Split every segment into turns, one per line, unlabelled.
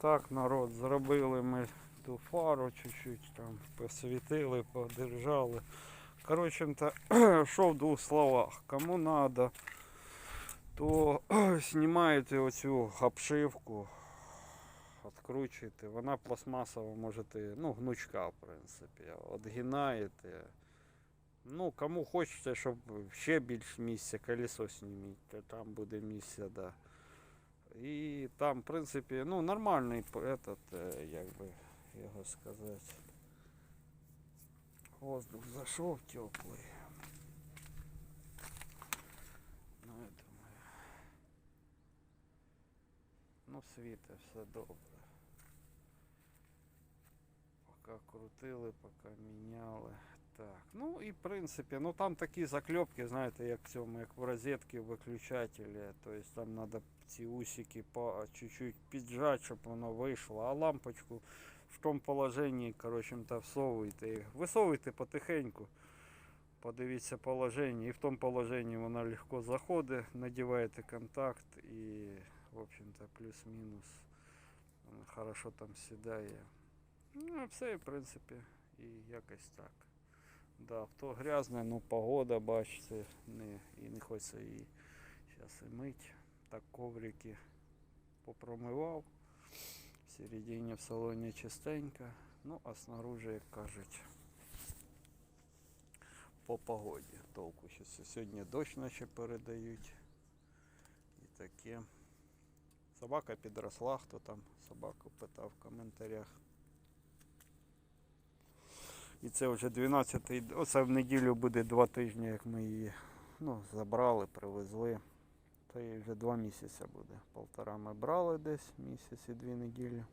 Так, народ, зробили ми ту фару чуть-чуть там посвітили, подержали. Коротше, що в двох словах. Кому надо, то знімаєте оцю обшивку, відкручуєте. Вона пластмасова, можете, ну, гнучка, в принципі. Отгинаєте. Ну, кому хочеться, щоб ще більш місця, колесо зніміть, то там буде місце, да. І там, в принципі, ну, нормальний этот, е, як би його сказати. Воздух зайшов теплий. Ну, я думаю. Ну, світе, все добре. Поки крутили, поки міняли. Так, ну і в принципі, ну там такі заклепки, знаєте, як в цьому, як в розетці виключателі. Тобто там треба ці усики по чуть-чуть піджати, щоб воно вийшло. А лампочку в тому положенні, коротше, всовуйте. їх. Висовуйте потихеньку. Подивіться положення. І в тому положенні вона легко заходить, надіваєте контакт і, в общем-то, плюс-мінус хорошо там сідає. Ну, все, в принципі, і якось так. Да, авто грязне, ну погода, бачите, не, і не хочеться її зараз і мить. Так коврики попромивав. Всередині в салоні чистенько. Ну, а снаружи, як кажуть, по погоді. Толку щось. Сьогодні дощ наче передають. І таке. Собака підросла, хто там собаку питав в коментарях. І це вже 12-й, оце в неділю буде два тижні, як ми її ну, забрали, привезли. Та їй вже два місяці буде. Полтора ми брали десь місяць і дві неділі.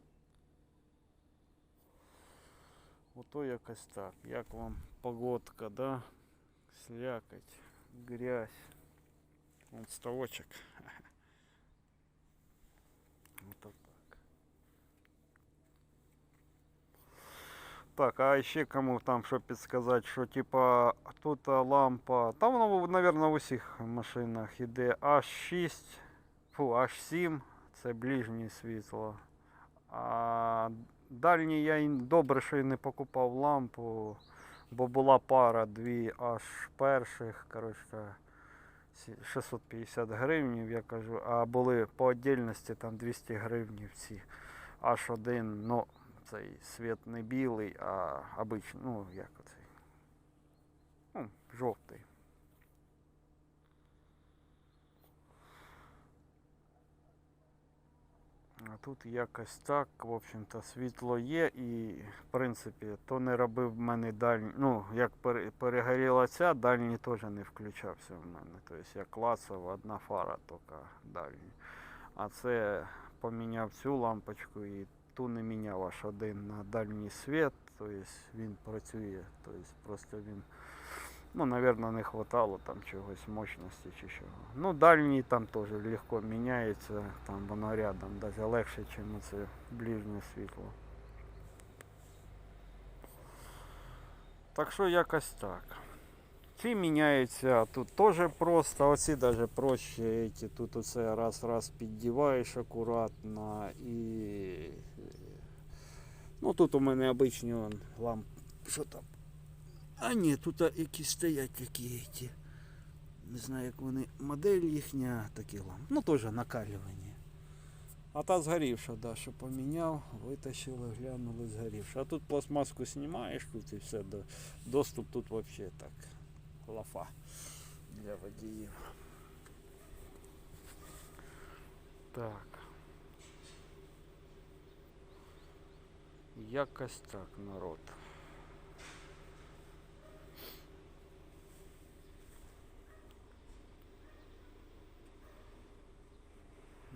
Ото якось так. Як вам погодка, да? Слякоть, грязь. Вон ставочок. Ото так. Так, а ще кому там що підсказати, що типа тут лампа, там воно, мабуть, в усіх машинах іде. H6, фу, H7, це ближнє світло. А дальній я добре, що і не покупав лампу, бо була пара дві аж перших, коротше, 650 гривнів, я кажу, а були по отдельності там 200 гривнів ці аж один, ну, цей світ не білий, а обичний, ну, як оцей. Ну, жовтий. А тут якось так, в общем-то, світло є і, в принципі, то не робив в мене дальній. Ну, як перегоріла ця, дальній теж не включався в мене. Тобто я клацав одна фара тільки дальній. А це поміняв цю лампочку і ту не міняв аж один на дальній світ. Тобто він працює. Тобто просто він. Ну, наверное, не хватало там чогось мощності чи чого. Ну, дальній там теж легко міняється, там воно рядом, навіть легше, ніж це ближнє світло. Так що якось так. Ці міняються тут теж просто, оці навіть проще, тут оце раз-раз піддіваєш акуратно і. Ну тут у мене обичні он, ламп. Що там? А ні, тут якісь стоять які ті. Не знаю, як вони. Модель їхня, такі ламп. Ну теж накалювані. А та згорівша, да, що поміняв, витащили, глянули, згорівша. А тут пластмаску знімаєш тут і все. Доступ тут взагалі так. Лафа для водіїв. Так. Якось так, народ.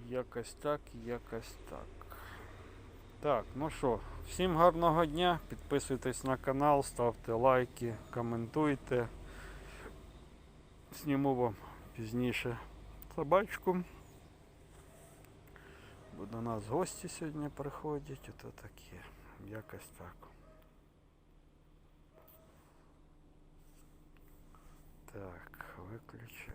Якось так, якось так. Так, ну що, всім гарного дня. Підписуйтесь на канал, ставте лайки, коментуйте. Зніму вам пізніше собачку. Бо до нас гості сьогодні приходять, ото таке. Якось так. Так, виключ.